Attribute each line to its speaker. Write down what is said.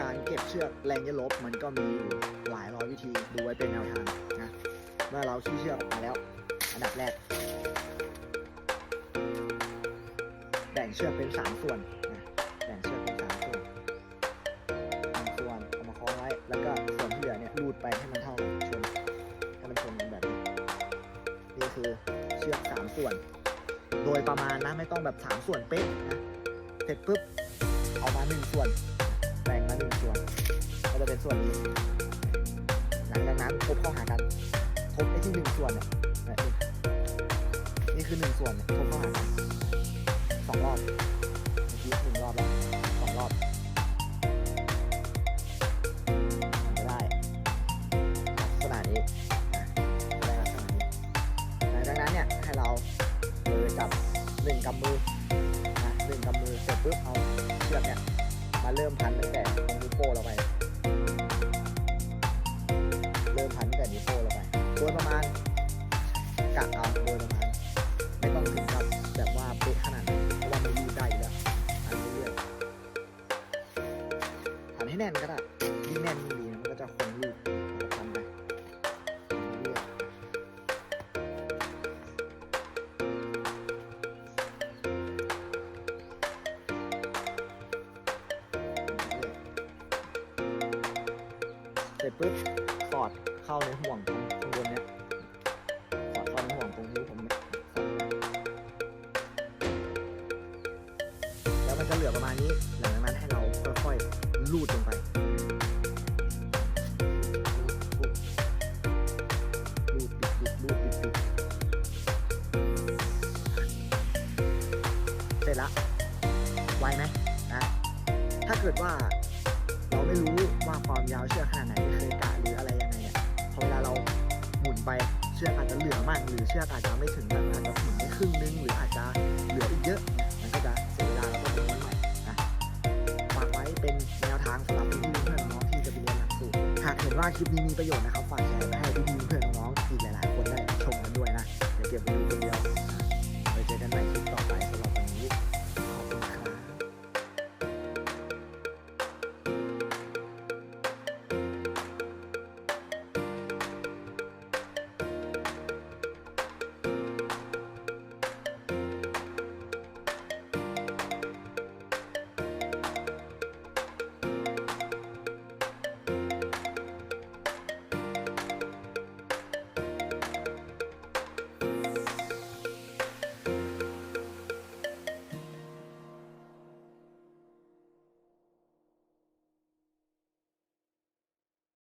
Speaker 1: การเก็บเชือกแรงเยลบมันก็มีอยู่หลายร้อยวิธีดูไว้เป็นแนวทางนะเมื่อเราชี้เชือกออกมาแล้ว อันดับแรก แบ่งเชือกเป็นสามส่วนนะแบ่งเชือกเป็นสามส่วนหนึ่งส่วนเอามาคล้องไว้แล้วก็ส่วนที่เหลือเนี่ยรูดไปให้มันเท่ากันชนให้มันชนกันแบบนี้นี่คือเชือกสามส่วน โดยประมาณนะไม่ต้องแบบสามส่วนเป๊ะนะเสร็จปุ๊บเอามาหนึ่งส่วน หนึ่งส่วนก็จะเป็นส่วนนี้หลังจากนั้นทบเข้าหากันทบไอ้ที่หนึ่งส่วนเนี่ยนี่คือหนึ่งส่วนเนี่ยทบเข้าหากันสองรอบเมื่อกี้หนึ่งรอบแล้วสองรอบจะได้ลักษณะนี้ได้ลักษณะนี้หลังจากนั้นเนี่ยให้เรามือจับหนึ่งกำมือนะหนึ่งกำมือเสร็จปุ๊บเอาเชือกเนี่ยาเริ่มพันตั้งแต่นิ้วโป้งเราไป เริ่มพันตั้งแต่นิ้วโป้งเราไปโดยประมาณกะเอาโดยประมาณไม่ต้องถึงกับแบบว่าเป๊ะขนาดนั้นเพราะว่ามันยืดได้อยู่แล้วอันเรื่อยๆพันให้แน่นก็ได้ยิ่งแน่น เสร็จปุ๊บสอดเข้าในห่วงตรงข้างบนเนี้ยสอดเข้าในห่วงตรงนี้ผมเนี่ยแล้วมันจะเหลือประมาณนี้ หลังจากนั้นให้เราค่อยๆลูดลงไปลูดปิดปิดลูดปิดปิดเสร็จละไวไหมนะถ้าเกิดว่าเราไม่รู้ ว่าความยาวเชือกขนาดไหนเคยกะหรืออะไรยังไงเนี่ยพอเวลาเราหมุนไปเชือกอาจจะเหลือมากหรือเชือกอาจจะไม่ถึงแบบอาจจะหมุนได้ครึ่งนึงหรืออาจจะเหลืออีกเยอะ มันก็จะเสียเวลาแล้วก็ม้วนใหม่นะฝากไว้เป็นแนวทางสำหรับพี่เพื่อนน้องที่จะไปเรียนหลักสูตรหากเห็นว่าคลิปนี้มีประโยชน์นะครับฝากแชร์ให้พี่เพื่อนน้องอีกหลาย ๆ คนได้ชมกันด้วยนะเดี๋ยวเก็บไว้ดู